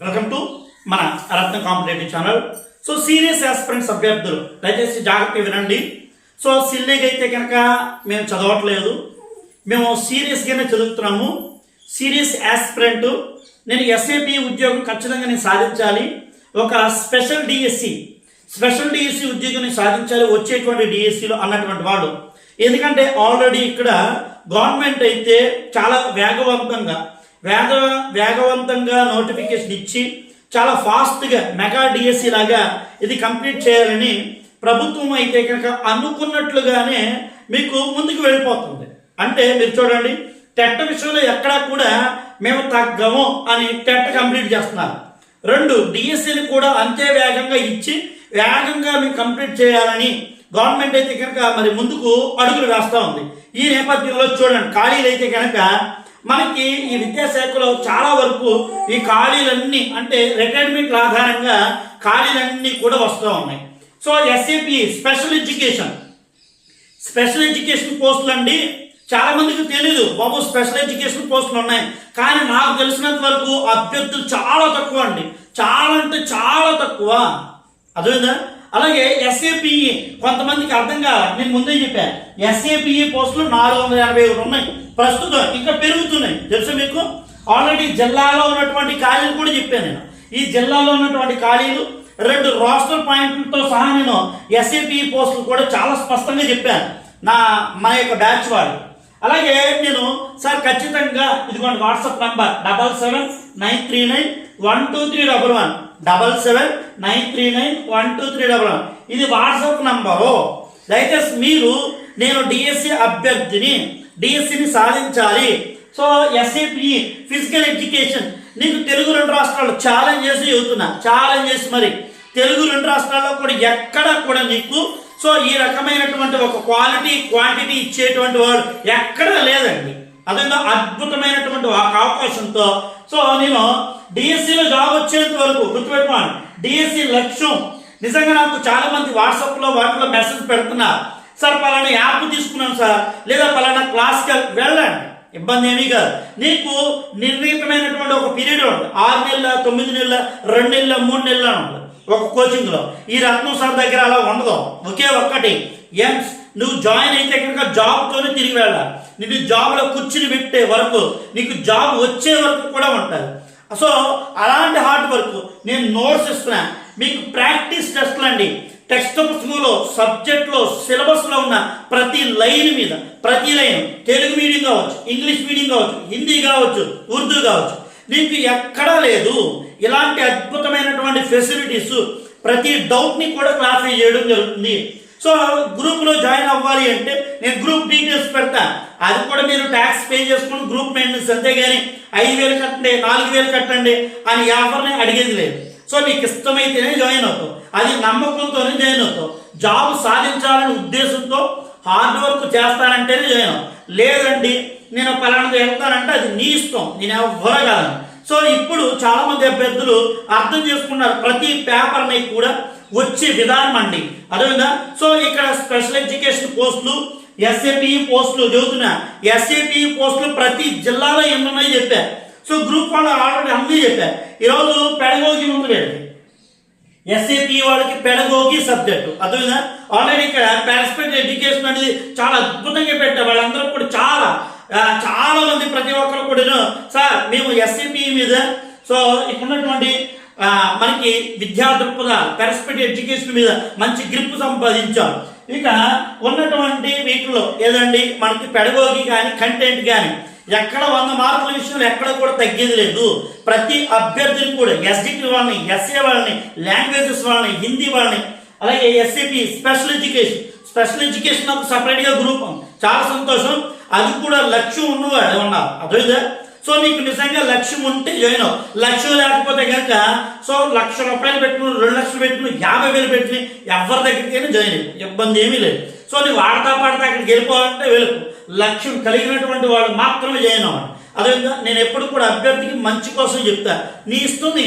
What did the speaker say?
Welcome to మన Ratna competitive channel so serious aspirants అభ్యర్థులు దయచేసి జాగ్రత్త వినండి. సో సిల్లీగా అయితే కనుక మేము చదవట్లేదు. మేము సీరియస్గానే చదువుతున్నాము. సీరియస్ ఆస్పిరెంట్ నేను ఎస్ఏపి ఉద్యోగం ఖచ్చితంగా నేను సాధించాలి. ఒక స్పెషల్ డిఎస్సి స్పెషల్ డిఎస్సి ఉద్యోగం సాధించాలి వచ్చేటువంటి డిఎస్సిలో అన్నటువంటి వాడు ఎందుకంటే ఆల్రెడీ ఇక్కడ గవర్నమెంట్ అయితే చాలా వేగవంతంగా వేగ వేగవంతంగా నోటిఫికేషన్ ఇచ్చి చాలా ఫాస్ట్గా మెగా డిఎస్సి లాగా ఇది కంప్లీట్ చేయాలని ప్రభుత్వం అయితే కనుక అనుకున్నట్లుగానే మీకు ముందుకు వెళ్ళిపోతుంది. అంటే మీరు చూడండి టెట్ విషయంలో ఎక్కడా కూడా మేము తగ్గము అని టెట్ కంప్లీట్ చేస్తున్నారు. రెండు డిఎస్సిని కూడా అంతే వేగంగా ఇచ్చి వేగంగా మీకు కంప్లీట్ చేయాలని గవర్నమెంట్ అయితే కనుక మరి ముందుకు అడుగులు వేస్తూ ఉంది. ఈ నేపథ్యంలో చూడండి ఖాళీలు అయితే కనుక మనకి ఈ విద్యాశాఖలో చాలా వరకు ఈ ఖాళీలన్నీ అంటే రిటైర్మెంట్ ఆధారంగా ఖాళీలన్నీ కూడా వస్తూ ఉన్నాయి. So SAP special education special education పోస్టులు అండి చాలా మందికి తెలియదు బాబు స్పెషల్ ఎడ్యుకేషన్ పోస్టులు ఉన్నాయి. కానీ నాకు తెలిసినంత వరకు అభ్యర్థులు చాలా తక్కువ అండి. చాలా అంటే చాలా తక్కువ. అదేదా అలాగే ఎస్ఏపిఈ కొంతమందికి అర్థం కాదు నేను ముందే చెప్పాను. ఎస్ఏపిఈ పోస్టులు నాలుగు వందల ఎనభై ఒకటి ఉన్నాయి. ప్రస్తుతం ఇంకా పెరుగుతున్నాయి. తెలుసా మీకు? ఆల్రెడీ జిల్లాలో ఉన్నటువంటి ఖాళీలు కూడా చెప్పాను నేను. ఈ జిల్లాలో ఉన్నటువంటి ఖాళీలు రెండు రోస్టర్ పాయింట్లతో సహా నేను ఎస్ఏపిఈ పోస్టులు కూడా చాలా స్పష్టంగా చెప్పాను. నా మా యొక్క బ్యాచ్ వాళ్ళు. అలాగే నేను సార్ ఖచ్చితంగా ఇదిగోండి WhatsApp number double seven nine three nine one two three double one. Double seven nine three nine one two three double one. ఇది వాట్సాప్ నంబరు. దయచేసి మీరు నేను డిఎస్సి అభ్యర్థిని డిఎస్సిని సాధించాలి. సో ఎస్ఏపి ఫిజికల్ ఎడ్యుకేషన్ నీకు తెలుగు రెండు రాష్ట్రాలు ఛాలెంజ్ చేసి చెబుతున్నా. ఛాలెంజ్ చేసి మరి. తెలుగు రెండు రాష్ట్రాల్లో కూడా ఎక్కడ కూడా నీకు సో ఈ రకమైనటువంటి ఒక క్వాలిటీ క్వాంటిటీ ఇచ్చేటువంటి వాడు ఎక్కడా లేదండి. అదేందో అద్భుతమైనటువంటి ఒక అవకాశంతో సో నేను డిఎస్సిలో జాబ్ వచ్చేంత వరకు గుర్తుపెట్టుకోండి. డిఎస్సి లక్ష్యం. నిజంగా నాకు చాలా మంది వాట్సాప్లో వాటిలో మెసేజ్ పెడుతున్నారు. సార్ పలానా యాప్ తీసుకున్నాను సార్. లేదా పలానా క్లాస్కి వెళ్ళండి. ఇబ్బంది ఏమీ కాదు. నీకు నిర్ణీతమైనటువంటి ఒక పీరియడ్ ఉంటుంది ఆరు నెలల తొమ్మిది నెలల రెండు నెలల మూడు నెలల ఉంటుంది ఒక కోచింగ్లో ఈ రత్నం సార్ దగ్గర అలా ఉండదు. ఒకే ఒక్కటి. ఎమ్స్ నువ్వు జాయిన్ అయితే కనుక జాబ్తోనే తిరిగి వెళ్ళాలి. నీకు జాబ్లో కూర్చుని పెట్టే వరకు నీకు జాబ్ వచ్చే వరకు కూడా ఉంటుంది. సో అలాంటి హార్డ్ వర్క్ నేను నోట్స్ ఇస్తున్నా. మీకు ప్రాక్టీస్ టెస్ట్లు అండి. టెక్స్ట్ పుస్తకంలో సబ్జెక్ట్లో సిలబస్లో ఉన్న ప్రతి లైన్ మీద ప్రతి లైన్ తెలుగు మీడియం కావచ్చు ఇంగ్లీష్ మీడియం కావచ్చు హిందీ కావచ్చు ఉర్దూ కావచ్చు. నీకు ఎక్కడా లేదు. ఇలాంటి అద్భుతమైనటువంటి ఫెసిలిటీస్ ప్రతి డౌట్ని కూడా క్లారిఫై చేయడం జరుగుతుంది. సో గ్రూప్లో జాయిన్ అవ్వాలి అంటే నేను గ్రూప్ డీటెయిల్స్ పెడతా. అది కూడా మీరు ట్యాక్స్ పే చేసుకుని గ్రూప్ మెయింటెనెన్స్ అంతేగాని ఐదు వేలు కట్టండి నాలుగు వేలు కట్టండి అని ఆఫర్ని అడిగేది లేదు. సో నీకు ఇష్టమైతేనే జాయిన్ అవుతావు. అది నమ్మకంతోనే జాయిన్ అవుతావు. జాబ్ సాధించాలనే ఉద్దేశంతో హార్డ్ వర్క్ చేస్తానంటేనే జాయిన్ అవుతావు. లేదండి నేను పలానది వెళ్తానంటే అది నీ ఇష్టం. నేను ఎవ్వరు కాదని సో ఇప్పుడు చాలామంది అభ్యర్థులు అర్థం చేసుకున్నారు. ప్రతి పేపర్ని కూడా వచ్చే విధానం అండి. అదేవిధంగా సో ఇక్కడ స్పెషల్ ఎడ్యుకేషన్ పోస్టులు ఎస్ఏపిఈ పోస్టులు చదువుతున్నా ఎస్ఏపిఈ పోస్టులు ప్రతి జిల్లాలో ఎన్ని చెప్పా. సో గ్రూప్ వాళ్ళు ఆల్రెడీ అన్నీ చెప్పా. ఈరోజు పెడగోగి ఉంది వీళ్ళకి. ఎస్ఏపీ వాళ్ళకి పెడగోగి సబ్జెక్టు అర్థమైందా ఆల్రెడీ ఇక్కడ పార్టిసిపేట్ ఎడ్యుకేషన్ అనేది చాలా అద్భుతంగా పెట్టారు వాళ్ళందరూ కూడా చాలా చాలా మంది ప్రతి ఒక్కరు కూడా సార్ మేము ఎస్ఏపీ మీద సో ఇక్కడ ఉన్నటువంటి మనకి విద్యా దృక్పథాలు పార్టిసిపేట్ ఎడ్యుకేషన్ మీద మంచి గ్రిప్ సంపాదించాం ఇక ఉన్నటువంటి వీటిలో ఏదండి? మనకి పెడగోగి కానీ కంటెంట్ కానీ. ఎక్కడ వంద మార్కుల విషయంలో ఎక్కడ కూడా తగ్గేది లేదు. ప్రతి అభ్యర్థిని కూడా ఎస్డిటి వాళ్ళని ఎస్ఏ వాళ్ళని లాంగ్వేజెస్ వాళ్ళని హిందీ వాళ్ళని అలాగే SAP special education special education ఒక సపరేట్గా గ్రూప్ చాలా సంతోషం. అది కూడా లక్ష్యం ఉన్నవాడు ఉన్నారు? అర్థమైందా? సో నీకు నిజంగా లక్ష్యం ఉంటే జాయిన్ అవ్వు. లక్ష్యం లేకపోతే కనుక సో లక్ష రూపాయలు పెట్టుకుని రెండు లక్షలు పెట్టుకుని యాభై వేలు పెట్టుకుని ఎవరి దగ్గరికైనా జాయిన్ అయ్యి. ఇబ్బంది ఏమీ లేదు. సో నీవు ఆడతా పాడతా అక్కడికి వెళ్ళిపోవాలంటే వెళ్ళకు లక్ష్యం కలిగినటువంటి వాళ్ళు మాత్రమే జాయిన్ అవ్వండి అదేవిధంగా నేను ఎప్పుడు కూడా అభ్యర్థికి మంచి కోసం చెప్తా. నీ ఇస్తుంది